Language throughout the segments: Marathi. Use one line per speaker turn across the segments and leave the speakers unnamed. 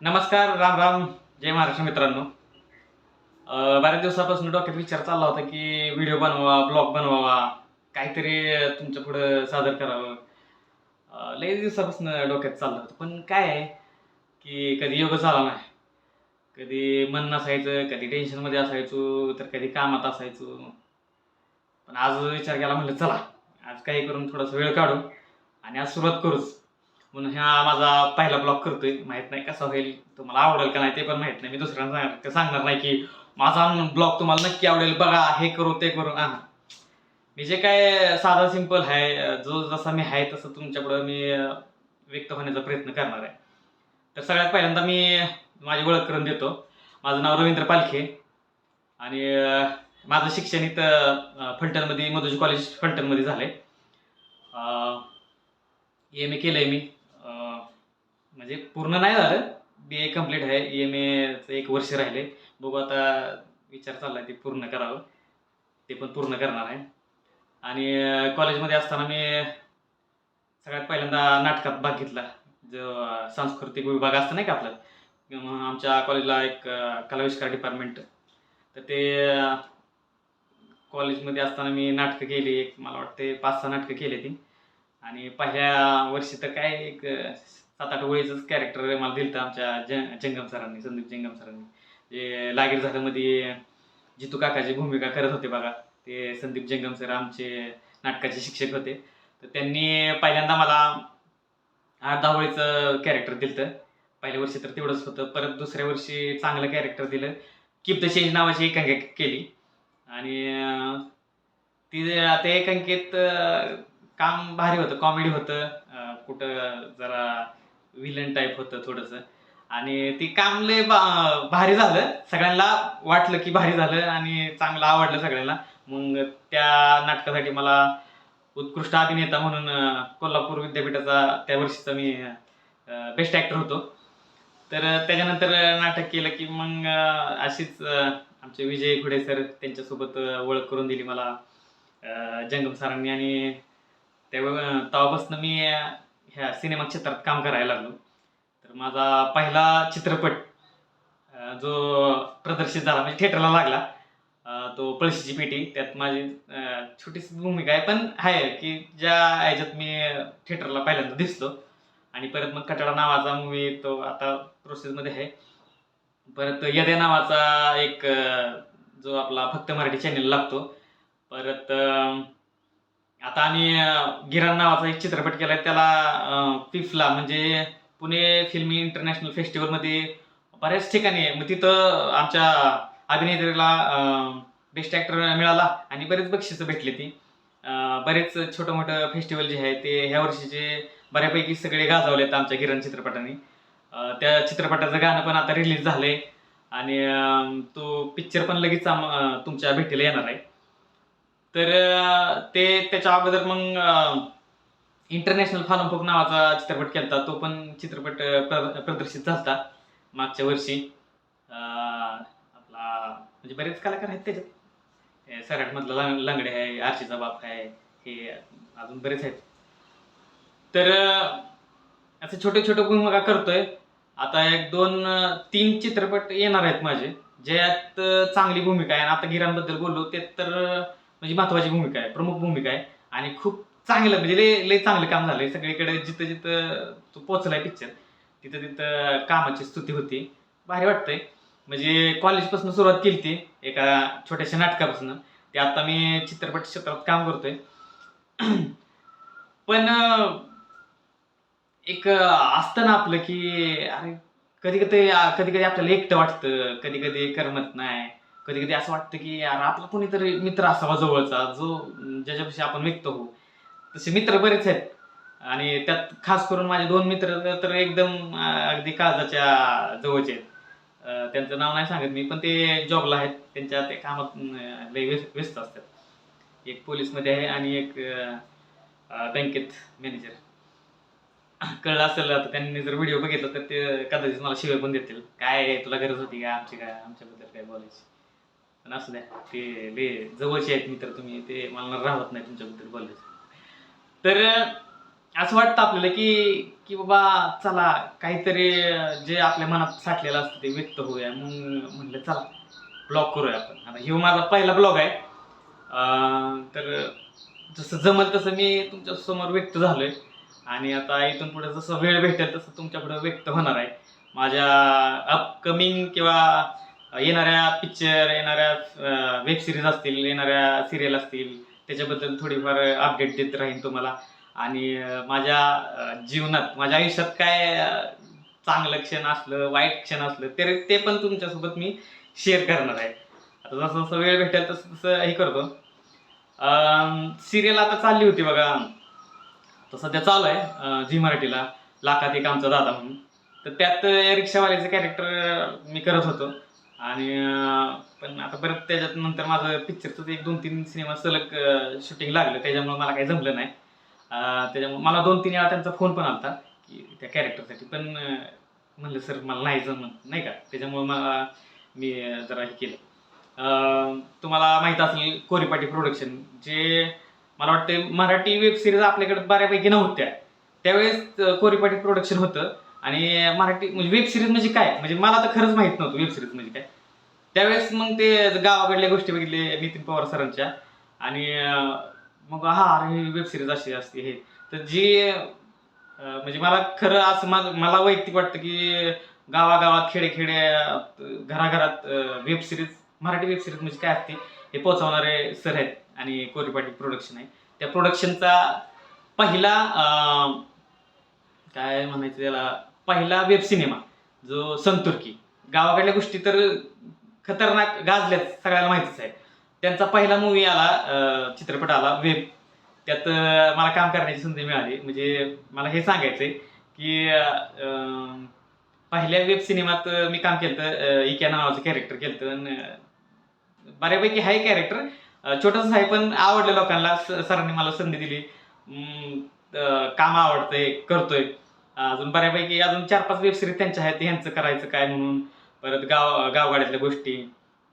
नमस्कार राम राम. जय महाराष्ट्र मित्रांनो. बऱ्याच दिवसापासून डोक्यात विचार चालला होता की व्हिडिओ बनवा ब्लॉग बनवावा काहीतरी तुमच्या पुढं सादर करावं. अं, लई दिवसापासून डोक्यात चाललं होतं. पण काय आहे की कधी योग झाला नाही कधी मन नसायचं कधी टेन्शनमध्ये असायचो तर कधी कामात असायचो. पण आज विचार केला म्हणलं चला आज काही करून थोडासा वेळ काढू आणि आज सुरुवात करूच. म्हणून हा माझा पहिला ब्लॉग करतोय. माहीत नाही कसा होईल तुम्हाला आवडेल का नाही ते पण माहीत नाही. मी दुसऱ्यांना सांगणार ते सांगणार नाही की माझा ब्लॉग तुम्हाला नक्की आवडेल. बघा हे करू ते करू. हा. मी जे काय साधा सिंपल आहे जो जसा मी आहे तसं तुमच्याकडं मी व्यक्त होण्याचा प्रयत्न करणार आहे. तर सगळ्यात पहिल्यांदा मी माझी ओळख करून देतो. माझं नाव रवींद्र पालखे. आणि माझं शिक्षण इथं अं, फलटणमध्ये मधुजी कॉलेज फलटणमध्ये झालं आहे एम ए केलं आहे मी. म्हणजे पूर्ण नाही झालं. बी ए कंप्लीट आहे. एम एचं एक वर्ष राहिले. बघू आता विचार चालला आहे ते पूर्ण करावं. ते पण पूर्ण करणार आहे. आणि कॉलेजमध्ये असताना मी सगळ्यात पहिल्यांदा नाटकात भाग घेतला. जो सांस्कृतिक विभाग असतं नाही का आपलं? आमच्या कॉलेजला एक कलाविष्कार डिपार्टमेंट तर ते कॉलेजमध्ये असताना मी नाटकं केली. एक मला वाटते पाच सहा नाटकं केली ती. आणि पहिल्या वर्षी तर काय एक सात आठ वळीचंच कॅरेक्टर मला दिलं आमच्या जंगम सरांनी संदीप जंगम सरांनी. जे लागीर झाल्यामध्ये जितू काकाची भूमिका करत होते बघा ते संदीप जंगम सर आमचे नाटकाचे शिक्षक होते. तर त्यांनी पहिल्यांदा मला आठ दहा वळीचं कॅरेक्टर दिलं पहिल्या वर्षी तर तेवढंच होतं. परत दुसऱ्या वर्षी चांगलं कॅरेक्टर दिलं. किप द चेंज नावाची एकांकिका केली. आणि ती त्या एकांकित काम भारी होतं कॉमेडी होतं. कुठं जरा विलन टाईप होतं थोडंसं. आणि ते काम लय बा- भारी झालं. सगळ्यांना वाटलं की भारी झालं आणि चांगलं आवडलं सगळ्यांना. मग त्या नाटकासाठी मला उत्कृष्ट अभिनेता म्हणून अं, कोल्हापूर विद्यापीठाचा त्या वर्षीचा मी बेस्ट ॲक्टर होतो. तर अं, त्याच्यानंतर नाटक केलं की मग अं, अशीच अं, आमचे विजय घुडे सर त्यांच्यासोबत अं, ओळख करून दिली मला अं, जंगम सरांनी. आणि तेव्हा तेव्हापासून मी अं, ह्या सिनेमा क्षेत्रात काम करायला लागलो. तर माझा पहिला चित्रपट जो प्रदर्शित झाला म्हणजे थिएटरला लागला तो पळशीची पेटी. त्यात माझी छोटीशी भूमिका आहे पण आहे की ज्या ह्याच्यात मी थिएटरला पहिल्यांदा दिसतो आणि परत मग कटडा नावाचा मूवी तो आता प्रोसेसमध्ये आहे. परत यद्या नावाचा एक जो आपला फक्त मराठी चॅनल लागतो. परत आता आम्ही गिरान नावाचा एक चित्रपट केलाय त्याला पिफला म्हणजे पुणे फिल्मी इंटरनॅशनल फेस्टिवलमध्ये बऱ्याच ठिकाणी आहे. मग तिथं आमच्या अभिनेत्रीला बेस्ट ॲक्टर मिळाला आणि बरेच बक्षिसं भेटली ती. बरेच छोटं मोठं फेस्टिवल जे आहे ते ह्या वर्षीचे बऱ्यापैकी सगळे गाजवले आहेत आमच्या किरण चित्रपटाने. त्या चित्रपटाचं गाणं पण आता रिलीज झालंय. आणि तो पिक्चर पण लगेच आम- तुमच्या भेटीला येणार आहे. तर ते त्याच्या अगोदर मग इंटरनॅशनल फालमफोक नावाचा चित्रपट केला तो पण चित्रपट प्रदर्शित झाला मागच्या वर्षी. आपला म्हणजे बरेच कलाकार आहेत त्याच्यात. हे सराटमधला लंगडे आहे आरशीचा बाप आहे हे अजून बरेच आहेत. तर असे छोटे छोटे भूमिका करतोय. आता एक दोन तीन चित्रपट येणार आहेत माझे. ज्यात चांगली भूमिका आहे. आता गिरांबद्दल बोललो ते तर म्हणजे महत्वाची भूमिका आहे प्रमुख भूमिका आहे. आणि खूप चांगलं म्हणजे लय लय चांगलं काम झालंय. सगळीकडे जिथं जिथं तो पोचलाय पिक्चर तिथं तिथं कामाची स्तुती होती. भारी वाटतंय. म्हणजे कॉलेजपासून सुरुवात केली ती एका छोट्याशा नाटकापासून. ते आता मी चित्रपट क्षेत्रात काम करतोय. पण एक असतं ना आपलं की अरे कधी कधी कधी कधी आपल्याला एकटं वाटतं. कधी कधी करमत नाही. कधी कधी असं वाटतं की यार आपला कोणीतरी मित्र असावा जवळचा जो ज्याच्यापाशी आपण व्यक्त होऊ. तसे मित्र बरेच आहेत. आणि त्यात खास करून माझे दोन मित्र तर एकदम अगदी काळजाच्या जवळचे आहेत. त्यांचं नाव नाही सांगत मी पण ते जॉबला आहेत. त्यांच्या ते कामात लय व्यस्त असतात. एक पोलीसमध्ये आहे आणि एक बँकेत मॅनेजर. कळलं असेल आता त्यांनी जर व्हिडिओ बघितला तर ते कदाचित मला शिवाय पण देतील. काय तुला गरज होती का आमची काय आमच्याबद्दल काय बोलायची? पण असू द्या ते ले जवळचे आहेत मित्र तुम्ही ते मला राहत नाही तुमच्याबद्दल बोलायचं. तर असं वाटतं आपल्याला की की बाबा चला काहीतरी जे आपल्या मनात साठलेलं असतं ते व्यक्त होऊया. मग म्हणलं चला ब्लॉग करूया आपण. आता हे माझा पहिला ब्लॉग आहे. तर जसं जमल तसं मी तुमच्यासमोर व्यक्त झालोय. आणि आता इथून पुढे जसं वेळ भेटेल तसं तुमच्यापुढे व्यक्त होणार आहे. माझ्या अपकमिंग किंवा येणाऱ्या पिक्चर येणाऱ्या वेब सिरीज असतील येणाऱ्या सिरियल असतील त्याच्याबद्दल थोडीफार अपडेट देत राहीन तुम्हाला. आणि माझ्या जीवनात माझ्या आयुष्यात काय चांगलं क्षण असलं वाईट क्षण असलं तर ते पण तुमच्यासोबत मी शेअर करणार आहे. आता जसं जसं वेळ भेटेल तसं तसं हे करतो. सिरियल आता चालली होती बघा. तर सध्या चालू आहे झी मराठीला लाखात एक आमचा दादा म्हणून. तर त्यात रिक्षावाल्याचं कॅरेक्टर मी करत होतो. आणि पण आता परत त्याच्यात नंतर माझं पिक्चरचं एक दोन तीन सिनेमा सलग शूटिंग लागलं. त्याच्यामुळे मला काही जमलं नाही. त्याच्यामुळे मला दोन तीन वेळा त्यांचा फोन पण आलता की त्या कॅरेक्टरसाठी पण म्हणलं सर मला नाही जमत. नाही का? त्याच्यामुळे मला मी जरा हे केलं. तुम्हाला माहीत असेल कोरीपाटी प्रोडक्शन जे मला वाटते मराठी वेबसिरीज आपल्याकडे बऱ्यापैकी नव्हत्या. त्यावेळेस कोरीपाटी प्रोडक्शन होतं. आणि मराठी म्हणजे वेब सिरीज म्हणजे काय? म्हणजे मला तर खरंच माहीत नव्हतं वेब सिरीज म्हणजे काय. त्यावेळेस मग ते गावाकडल्या गोष्टी बघितले नितीन पवार सरांच्या. आणि मग हा अरे वेब सिरीज अशी असते हे. तर जी म्हणजे मला खरं असं मला वैयक्तिक वाटतं की गावागावात खेडे खेडे घराघरात web series Marathi web series म्हणजे काय असते? हे पोहोचवणारे सर आहेत आणि कोरीपाटी प्रोडक्शन आहे. त्या प्रोडक्शनचा पहिला काय म्हणायचं त्याला? पहिला वेब सिनेमा जो संतुर्की गावाकडल्या गोष्टी तर खतरनाक गाजल्यात सगळ्याला माहितीच आहे. त्यांचा पहिला मूवी आला चित्रपट आला वेब त्यात मला काम करण्याची संधी मिळाली. म्हणजे मला हे सांगायचंय की पहिल्या वेब सिनेमात मी काम केलं इक्या नावाचं कॅरेक्टर केलं आणि बऱ्यापैकी आहे कॅरेक्टर छोटंच आहे पण आवडलं लोकांना. स- सरांनी मला संधी दिली. काम आवडतंय करतोय. अजून बऱ्यापैकी अजून चार पाच वेबसिरीज त्यांच्या आहेत ह्यांचं करायचं काय म्हणून. परत गाव गावगाड्यातल्या गोष्टी.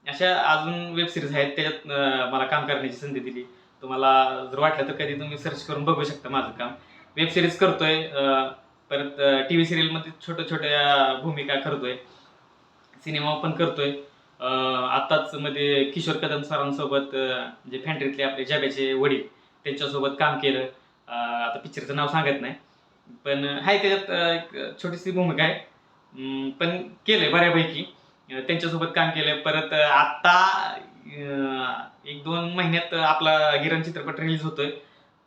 अशा अजून वेबसिरीज आहेत त्याच्यात मला काम करण्याची संधी दिली. तुम्हाला जर वाटलं तर कधी तुम्ही सर्च करून बघू शकता माझं काम. वेबसिरीज करतोय परत टी व्ही सिरियलमध्ये छोट्या छोट्या भूमिका करतोय. सिनेमा पण करतोय. आत्ताच मध्ये किशोर कदम सरांसोबत जे फॅन्ट्रीतले आपले जाब्याचे वडील त्यांच्यासोबत काम केलं. आता पिक्चरचं नाव सांगत नाही. पण आहे त्याच्यात एक छोटीशी भूमिका आहे. पण केलंय बऱ्यापैकी. त्यांच्यासोबत काम केलंय. परत आत्ता एक दोन महिन्यात आपला गिरण चित्रपट रिलीज होतोय.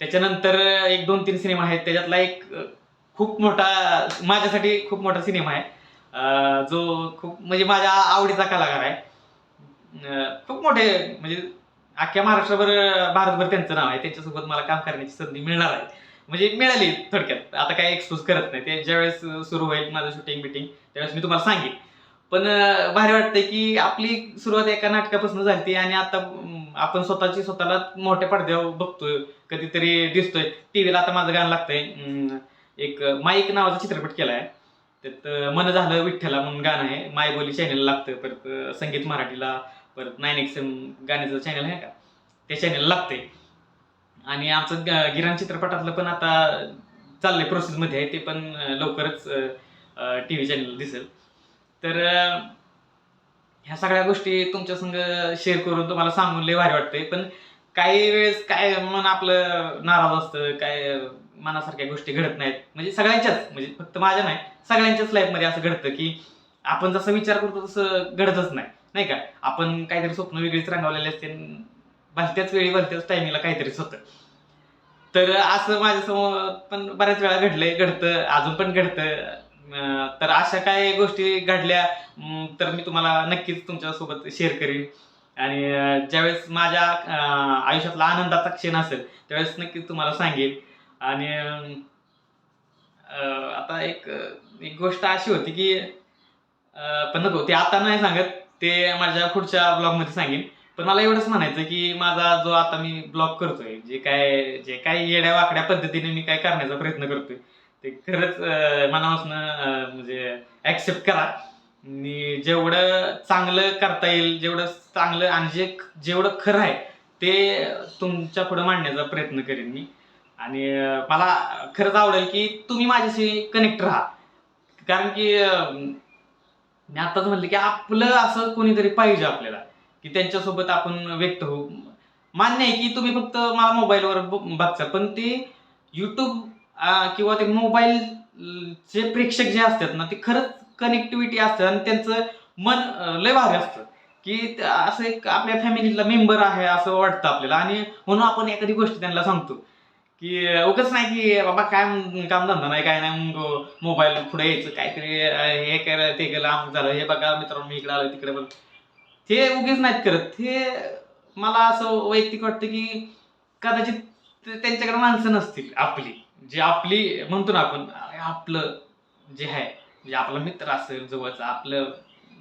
त्याच्यानंतर एक दोन तीन सिनेमा आहेत. त्याच्यातला एक खूप मोठा माझ्यासाठी खूप मोठा सिनेमा आहे. जो खूप म्हणजे माझ्या आवडीचा कलाकार आहे. खूप मोठे म्हणजे अख्ख्या महाराष्ट्रभर भारतभर त्यांचं नाव आहे. त्यांच्यासोबत मला काम करण्याची संधी मिळणार आहे. म्हणजे मिळाली थोडक्यात. आता काय एक्सपोज करत नाही. ते ज्यावेळेस सुरू होईल माझं शूटिंग बिटिंग त्यावेळेस मी तुम्हाला सांगेन. पण भारी वाटतंय की आपली सुरुवात एका नाटकापासून झाली आणि आता आपण स्वतःची स्वतःला मोठ्या पडद्यावर बघतोय. कधीतरी दिसतोय. टीव्हीला आता माझं गाणं लागतंय. एक माईक नावाचा चित्रपट केलाय. त्यात मन झालं विठ्ठला म्हणून गाणं आहे. माय बोली चॅनलला लागतं परत संगीत मराठीला. परत नाईन एक्स एम गाण्याचं चॅनल आहे का? त्या चॅनलला लागतंय. आणि आमचं ग- गिराण चित्रपटातलं पण आता चाललंय प्रोसेसमध्ये आहे ते पण लवकरच टी व्ही चॅनल दिसेल. तर ह्या सगळ्या गोष्टी तुमच्या संग शेअर करून तुम्हाला सांगून लय भारी वाटतंय. पण काही वेळेस काय मन आपलं नाराज असतं काय मनासारख्या गोष्टी घडत नाहीत. म्हणजे सगळ्यांच्याच म्हणजे फक्त माझ्या नाही सगळ्यांच्याच लाईफमध्ये असं घडतं की आपण जसं विचार करतो तसं घडतच नाही. नाही का? आपण काहीतरी स्वप्न वेगळीच रंगवलेले असते भलत्याच वेळी भलत्याच टायमिंगला काहीतरीच होतं. तर असं माझ्यासमोर पण बऱ्याच वेळा घडलंय घडतं अजून पण घडतं. तर अशा काय गोष्टी घडल्या तर मी तुम्हाला नक्कीच तुमच्यासोबत शेअर करीन. आणि ज्यावेळेस माझ्या आयुष्यातला आनंदाचा क्षण असेल त्यावेळेस नक्कीच तुम्हाला सांगेन. आणि आता एक एक गोष्ट अशी होती की पण नको ते आता नाही सांगत ते माझ्या पुढच्या ब्लॉगमध्ये सांगेन. पण मला एवढंच म्हणायचं की माझा जो आता मी ब्लॉग करतोय जे काय जे काय येड्या वाकड्या पद्धतीने मी काय करण्याचा प्रयत्न करतोय ते खरंच मनापासून म्हणजे ऍक्सेप्ट करा. मी जेवढं चांगलं करता येईल जेवढं चांगलं आणि जे जेवढं खरं आहे ते तुमच्यापुढे मांडण्याचा प्रयत्न करेन मी. आणि मला खरंच आवडेल की तुम्ही माझ्याशी कनेक्ट राहा. कारण की मी आताच म्हटलं की आपलं असं कोणीतरी पाहिजे आपल्याला. की त्यांच्यासोबत आपण व्यक्त होऊ. मान्य आहे की तुम्ही फक्त मला मोबाईलवर बघता पण ते युट्यूब किंवा ते मोबाईलचे प्रेक्षक जे असतात ना ते खरंच कनेक्टिव्हिटी असतात आणि त्यांचं मन लय भारी असतं. की असं एक आपल्या फॅमिलीतला मेंबर आहे असं वाटतं आपल्याला. आणि म्हणून आपण एखादी गोष्ट त्यांना सांगतो की उगच नाही की बाबा काय काम धंदा नाही काय नाही मग मोबाईल पुढे यायचं काहीतरी हे केलं ते केलं आम झालं हे बघा मित्रांनो मी इकडे आलो तिकडे बघ. ते उगीच नाहीत करत. ते मला असं वैयक्तिक वाटतं की कदाचित त्यांच्याकडे माणसं नसतील आपली. जे आपली म्हणतो ना आपण आपलं जे आहे जे आपला मित्र असेल जवळचा आपलं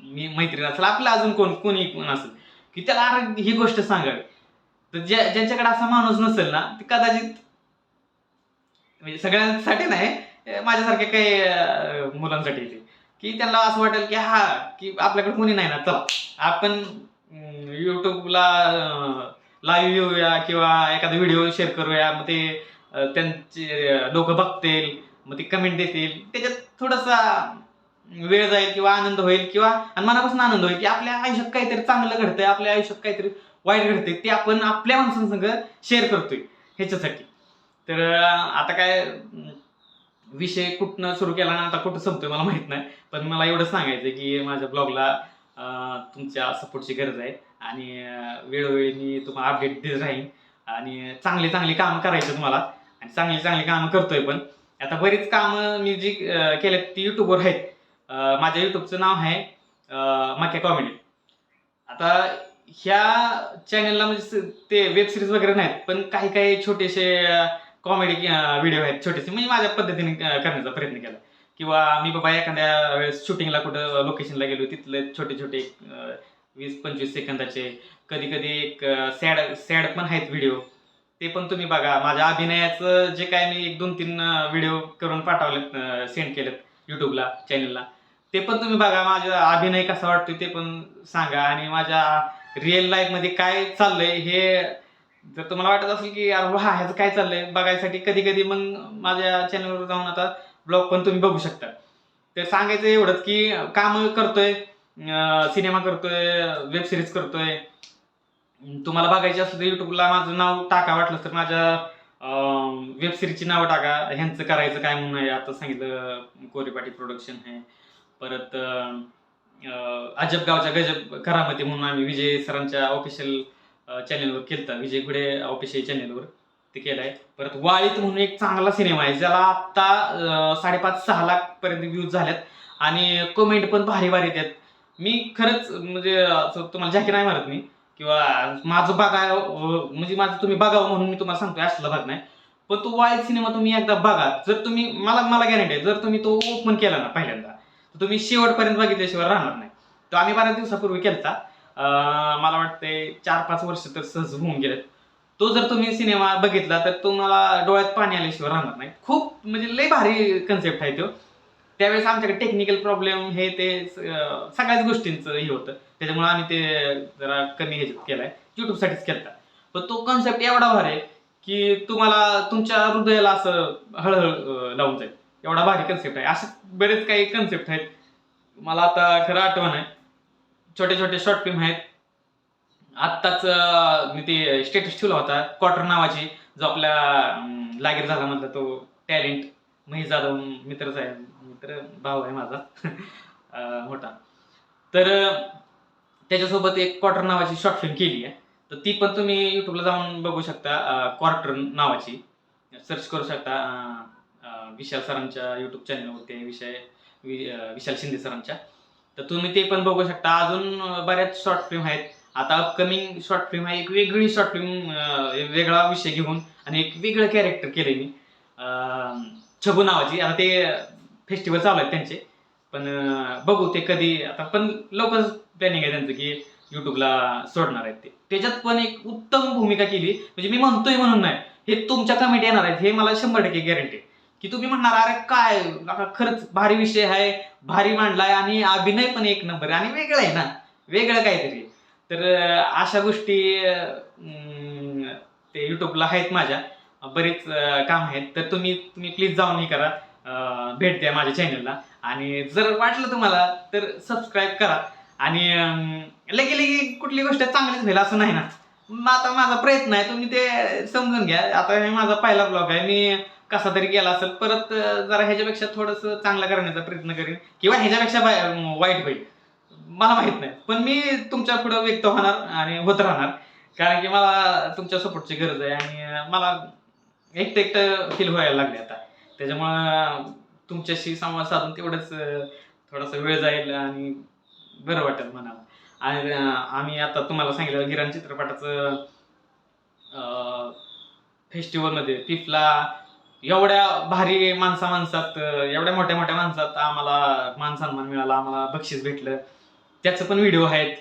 मी मैत्रीण असेल आपलं अजून कोण कोणी कोण असेल की त्याला ही गोष्ट सांगावी. तर ज्या ज्यांच्याकडे असा माणूस नसेल ना ते कदाचित म्हणजे सगळ्यांसाठी नाही माझ्यासारख्या काही मुलांसाठी ते. की त्यांना असं वाटेल की हा की आपल्याकडे कोणी नाही ना चला. आपण युट्यूबला लाईव्ह येऊया किंवा एखादा व्हिडिओ शेअर करूया मग ते त्यांचे लोकं बघतील मग ते कमेंट देतील. त्याच्यात थोडासा वेळ जाईल किंवा आनंद होईल किंवा आणि मनापासून आनंद होईल की आपल्या आयुष्यात काहीतरी चांगलं घडतंय आपल्या आयुष्यात काहीतरी वाईट घडतंय ते आपण आपल्या माणसांसंग शेअर करतोय ह्याच्यासाठी. तर आता काय विषय कुठनं सुरू केला आता कुठं संपतोय मला माहीत नाही. पण मला एवढं सांगायचं की माझ्या ब्लॉगला तुमच्या सपोर्टची गरज आहे. आणि वेळोवेळी मी तुम्हाला अपडेट देत राहीन. आणि चांगली चांगली कामं करायचे तुम्हाला. आणि चांगली चांगली कामं करतोय पण. आता बरीच कामं मी जी केलेत ती युट्यूबवर आहेत. माझ्या युट्यूबचं नाव आहे मक्या कॉमेडी आता ह्या चॅनलला म्हणजे ते वेब सिरीज वगैरे नाहीत पण काही काही छोटेसे कॉमेडी व्हिडिओ आहेत छोटेसे म्हणजे माझ्या पद्धतीने करण्याचा प्रयत्न केला. किंवा मी बाबा एखाद्या वेळेस शूटिंगला कुठं लोकेशनला गेलो तिथले छोटे छोटे वीस पंचवीस सेकंदाचे कधी कधी एक सॅड सॅड पण आहेत व्हिडिओ ते पण तुम्ही बघा. माझ्या अभिनयाचं जे काय मी एक दोन तीन व्हिडिओ करून पाठवलेत सेंड केलेत युट्यूबला चॅनलला ते पण तुम्ही बघा. माझा अभिनय कसा वाटतोय ते पण सांगा. आणि माझ्या रिअल लाईफमध्ये काय चाललंय हे जर तुम्हाला वाटत असेल की यार वा ह्याचं काय चाललंय? बघायसाठी कधी कधी मग माझ्या चॅनलवर जाऊन आता ब्लॉग पण तुम्ही बघू शकता. ते सांगायचं एवढंच की काम करतोय सिनेमा करतोय वेब सिरीज करतोय. तुम्हाला बघायची असलं तर युट्यूबला माझं नाव टाका वाटलं तर माझ्या वेब सिरीजची नावं टाका. ह्यांचं करायचं काय म्हणून आहे? आता सांगितलं कोरेपाटी प्रोडक्शन आहे. परत अजब गावच्या गजब करामती म्हणून आम्ही विजय सरांच्या ऑफिशियल चॅनेलवर केलता विजय गुडे ऑफिशियल चॅनेलवर ते केलाय. परत वाळीत म्हणून एक चांगला सिनेमा आहे ज्याला आत्ता साडेपाच सहा लाख पर्यंत व्ह्यूज झाल्यात. आणि कमेंट पण भारी भारी येतात मी खरंच म्हणजे असं तुम्हाला जाकी नाही मारत मी. किंवा माझं बघा म्हणजे माझं तुम्ही बघावं म्हणून मी तुम्हाला सांगतोय असला भाग नाही. पण तो वाईट सिनेमा तुम्ही एकदा बघा. जर तुम्ही मला मला गॅरंटी आहे जर तुम्ही तो ओपन केला ना पहिल्यांदा तर तुम्ही शेवटपर्यंत बघितल्याशिवाय राहणार नाही. तो आम्ही बऱ्याच दिवसापूर्वी केलता. मला वाटतंय चार पाच वर्ष तर सहज होऊन गेले तो जर तुम्ही सिनेमा बघितला तर तुम्हाला डोळ्यात पाणी आल्याशिवाय राहणार नाही. खूप म्हणजे लय भारी कन्सेप्ट आहे तो. त्यावेळेस आमच्याकडे टेक्निकल प्रॉब्लेम हे ते सगळ्याच गोष्टींचं हे होतं. त्याच्यामुळे आम्ही ते जरा कमी ह्याच्यात केलाय. युट्यूबसाठीच केलता. पण तो कन्सेप्ट एवढा भारी आहे की तुम्हाला तुमच्या हृदयाला असं हळहळ लावून जाईल. एवढा भारी कन्सेप्ट आहे. असे बरेच काही कन्सेप्ट आहेत. मला आता खरं आठवण आहे. छोटे छोटे शॉर्ट फिल्म आहेत. आत्ताच मी ते स्टेटस ठेवला होता क्वार्टर नावाची जो आपल्या लागीर झाला म्हटलं तो टॅलेंट महेश जाधव मित्रच आहे मित्र भाऊ आहे माझा मोठा. तर त्याच्यासोबत एक क्वार्टर नावाची शॉर्ट फिल्म केली आहे. तर ती पण तुम्ही युट्यूबला जाऊन बघू शकता क्वार्टर नावाची. सर्च करू शकता विशाल सरांच्या युट्यूब चॅनलवर ते विषय वि- विशाल शिंदे सरांच्या. तर तुम्ही ते पण बघू शकता. अजून बऱ्याच शॉर्ट फिल्म आहेत. आता अपकमिंग शॉर्ट फिल्म आहे एक वेगळी शॉर्ट फिल्म वेगळा विषय घेऊन आणि एक वेगळं कॅरेक्टर केले मी. छबू नावाची. आता ते फेस्टिवल चालू आहेत त्यांचे. पण बघू ते कधी आता पण लवकरच प्लॅनिंग आहे त्यांचं की युट्यूबला सोडणार आहेत ते. त्याच्यात पण एक उत्तम भूमिका केली. म्हणजे मी म्हणतोय म्हणून नाही. हे तुमच्या कमेंट येणार आहेत. हे मला शंभर टक्के गॅरंटी की तुम्ही म्हणणार अरे काय खरंच भारी विषय आहे भारी मांडलाय आणि अभिनय पण एक नंबर आहे आणि वेगळं आहे ना वेगळं काहीतरी. तर अशा गोष्टी ते युट्यूबला आहेत माझ्या बरेच काम आहेत. तर तुम्ही तुम्ही प्लीज जाऊन हे करा भेट द्या माझ्या चॅनलला आणि जर वाटलं तुम्हाला तर सबस्क्राईब करा. आणि लगे लगे कुठली गोष्ट चांगलीच होईल असं नाही ना. मग आता माझा प्रयत्न आहे तुम्ही ते समजून घ्या. आता हे माझा पहिला ब्लॉग आहे. मी कसा तरी गेला असेल परत जरा ह्याच्यापेक्षा थोडंसं चांगला करण्याचा प्रयत्न करेन. किंवा ह्याच्यापेक्षा वाईट होईल. मला माहीत नाही. पण मी तुमच्यापुढे व्यक्त होणार आणि होत राहणार. कारण की मला तुमच्या सपोर्टची गरज आहे आणि मला एकटं एकटं फील व्हायला लागले आता. त्याच्यामुळं तुमच्याशी संवाद साधून तेवढंच थोडासा वेळ जाईल आणि बरं वाटेल मनाला आणि आम्ही आता तुम्हाला सांगितलं गिरण चित्रपटाचं फेस्टिवलमध्ये पिफला एवढ्या भारी माणसा माणसात एवढ्या मोठ्या मोठ्या माणसात आम्हाला मान सन्मान मिळाला आम्हाला बक्षीस भेटलं. त्याचं पण व्हिडिओ आहेत.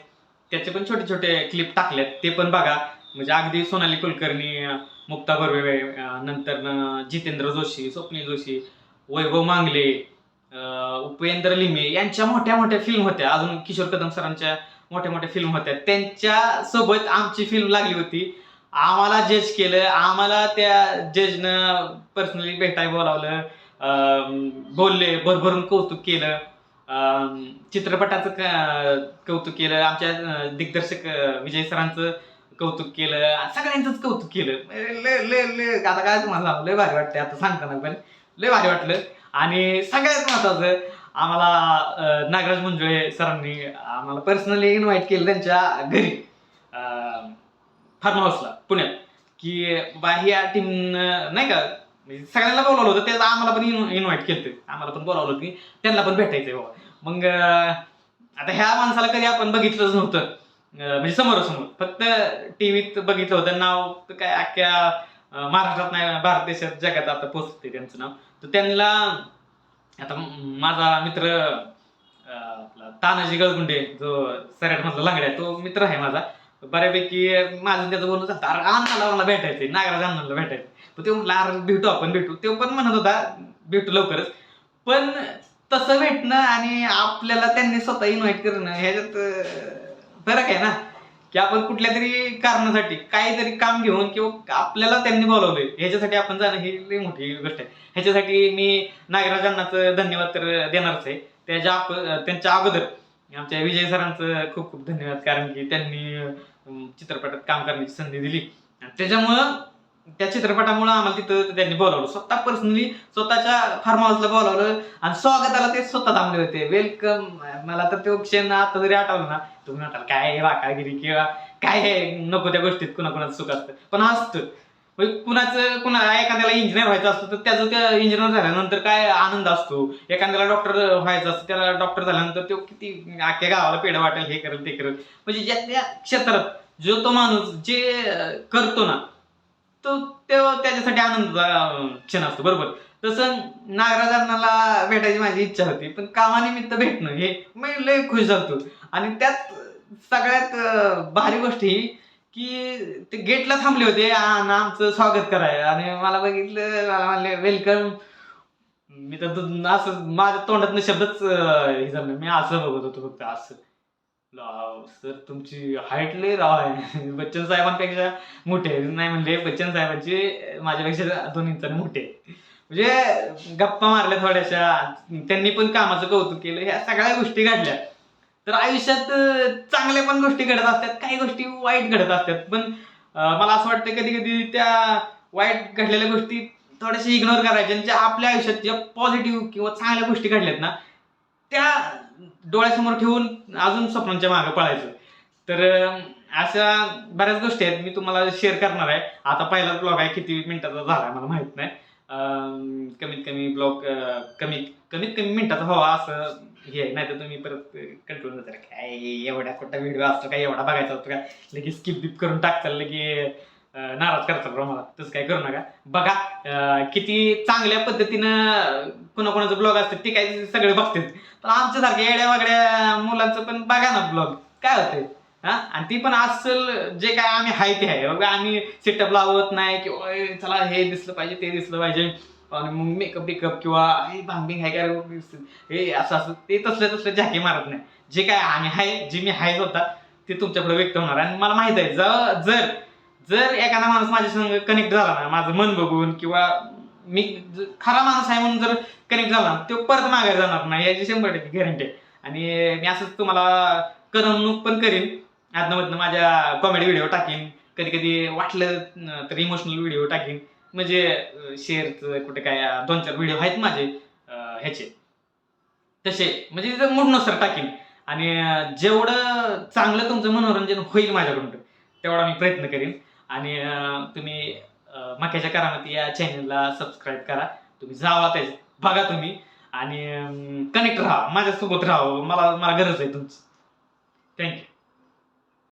त्याचे पण छोटे छोटे क्लिप टाकलेत. ते पण बघा. म्हणजे अगदी सोनाली कुलकर्णी मुक्ता बर्वे नंतर जितेंद्र जोशी स्वप्नील जोशी वैभव मांगले उपेंद्र लिमे यांच्या मोठ्या मोठ्या फिल्म होत्या. अजून किशोर कदम सरांच्या मोठ्या मोठ्या फिल्म होत्या. त्यांच्यासोबत आमची फिल्म लागली होती. आम्हाला जज केलं. आम्हाला त्या जजनं पर्सनली भेटाय बोलावलं. बोलले भरभरून कौतुक केलं. चित्रपटाचं कौतुक केलं. आमच्या दिग्दर्शक विजय सरांचं कौतुक केलं. सगळ्यांचंच कौतुक केलं. लय लय लय आता काय तुम्हाला लय भारी वाटते आता सांगताना पण लय भारी वाटलं. आणि सगळ्यात महत्वाचं आम्हाला नागराज मंजुळे सरांनी आम्हाला पर्सनली इन्व्हाइट केलं त्यांच्या घरी. फार्म हाऊसला पुण्यात. की बा ह्या टीम नाही का म्हणजे सगळ्यांना बोलावलं होतं त्याला आम्हाला पण इन्व्हाइट केलं आम्हाला पण बोलावलं होतं की त्यांना पण भेटायचंय बाबा. मग आता ह्या माणसाला कधी आपण बघितलंच नव्हतं. म्हणजे समोरासमोर. फक्त टीव्हीत बघितलं होतं नाव तर काय अख्ख्या महाराष्ट्रात नाही भारत देशात जगात आता पोचते त्यांचं नाव. तर त्यांना आता माझा मित्र आपला तानाजी गळगुंडे जो सराट मधला लांगड्या तो मित्र आहे माझा. बऱ्यापैकी माझं त्याचं बोलणं झालं. अरे अण्णाला मला भेटायचंय नागराज अण्णाला भेटायचं ते म्हटलं अरे भेटू आपण भेटू. ते पण म्हणत होता भेटू लवकरच. पण तसं भेटणं आणि आपल्याला त्यांनी स्वतः इन्व्हाइट करणं ह्याच्यात फरक आहे ना. की आपण कुठल्या तरी कारणासाठी काहीतरी काम घेऊन किंवा आपल्याला त्यांनी बोलावलंय ह्याच्यासाठी आपण जाणं ही लई मोठी गोष्ट आहे. ह्याच्यासाठी मी नागराजांनाच धन्यवाद तर देणारच आहे. त्याच्या त्यांच्या अगोदर आमच्या विजय सरांचं खूप खूप धन्यवाद कारण की त्यांनी चित्रपटात काम करण्याची संधी दिली. आणि त्याच्यामुळं त्या चित्रपटामुळं आम्हाला तिथं त्यांनी बोलावलं. स्वतः पर्सनली स्वतःच्या फार्म हाऊसला बोलावलं आणि स्वागताला ते स्वतः थांबले होते. वेलकम मला तर तो क्षण आता जरी आठवलं ना तुम्ही म्हणाल काय वाकागिरी किंवा काय हे? नको त्या गोष्टीत कुणाकुणाचं सुख असतं. पण असतं. म्हणजे कुणाचं कुणा एखाद्याला इंजिनियर व्हायचं असतं तर त्याचं त्या इंजिनियर झाल्यानंतर काय आनंद असतो? एखाद्याला डॉक्टर व्हायचं असतं त्याला डॉक्टर झाल्यानंतर तो किती आख्या गावाला पेढं वाटेल हे करेल ते करेल. म्हणजे ज्या त्या क्षेत्रात जो तो माणूस जे करतो ना तो तो त्याच्यासाठी आनंद क्षण असतो बरोबर? तसं नागराजांना भेटायची माझी इच्छा होती पण कामानिमित्त भेटणं हे मी लय खुश झालतो. आणि त्यात सगळ्यात भारी गोष्ट ही की ते गेटला थांबले होते. आणि आमचं स्वागत करायला. आणि मला बघितलं मला म्हणले वेलकम मी तर दु- असं माझ्या तोंडातनं शब्दच अं, हे झालं मी असं बघत होतो फक्त असं. लाव सर तुमची हाईट लय राव आहे. बच्चन साहेबांपेक्षा मोठे आहे. नाही म्हणले बच्चन साहेबांची माझ्यापेक्षा दोन इंचाने मोठे आहे. म्हणजे गप्पा मारल्या थोड्याशा. त्यांनी पण कामाचं कौतुक केलं. ह्या सगळ्या गोष्टी घडल्या. तर आयुष्यात चांगल्या पण गोष्टी घडत असतात काही गोष्टी वाईट घडत असतात. पण मला असं वाटतं कधी कधी त्या वाईट घडलेल्या गोष्टी थोड्याशा इग्नोर करायच्या आणि ज्या आपल्या आयुष्यात ज्या पॉझिटिव्ह किंवा चांगल्या गोष्टी घडल्यात ना त्या डोळ्यासमोर ठेवून अजून स्वप्नांच्या मागे पळायचं. तर अशा बऱ्याच गोष्टी आहेत मी तुम्हाला शेअर करणार आहे. आता पहिला ब्लॉग आहे किती मिनिटाचा झाला मला माहीत नाही. कमीत कमी ब्लॉग कमीत कमीत कमी मिनिटाचा व्हावा असं हे आहे. नाही तर तुम्ही परत कंट्रोल नंतर काय एवढ्या कुठला व्हिडिओ असतो काय? एवढा बघायचा असतो का लगेच स्किप बिप करून टाकचाल लगे नाराज करताल बरं मला तसं काय करू नका. बघा किती चांगल्या पद्धतीनं कोणाकोणाचं ब्लॉग असतात ते काय सगळे बघतात. पण आमच्यासारख्या येड्या वगड्या मुलांचं पण बघा ना ब्लॉग काय होतंय? हा? आणि ती पण असल जे काय आम्ही हाय ते आहे बघा आम्ही सेटअप लावत नाही किंवा चला हे दिसलं पाहिजे ते दिसलं पाहिजे. आणि मग मेकअप बिकअप किंवा हे भांबिंग हाय काय हे असं असं ते तसले तसले झाके मारत नाही. जे काय आम्ही हाय जे मी हायच होता ते तुमच्याकडे व्यक्त होणार. आणि मला माहीत आहे जर जर जर एखादा माणूस माझ्या संग कनेक्ट झाला ना माझं मन बघून किंवा मी खरा माणूस आहे म्हणून जर कनेक्ट झाला ना तो परत मागायला जाणार नाही याची शंभर टक्के गॅरंटी आहे. आणि मी असंच तुम्हाला करमणूक पण करीन. आतमधनं माझ्या कॉमेडी व्हिडिओ टाकीन. कधी कधी वाटलं तर इमोशनल व्हिडिओ टाकीन. म्हणजे शेअरचं कुठे काय दोन चार व्हिडिओ आहेत माझे ह्याचे. तसे. म्हणजे मूडनुसार टाकीन. आणि जेवढं चांगलं तुमचं मनोरंजन होईल माझ्याकडून तेवढा मी प्रयत्न करीन. आणि तुम्ही मक्याच्या करामती या चॅनलला सबस्क्राईब करा. तुम्ही जावा त्याच बघा तुम्ही. आणि कनेक्ट राहा. माझ्यासोबत राहा. मला मला गरज आहे तुमची. थँक्यू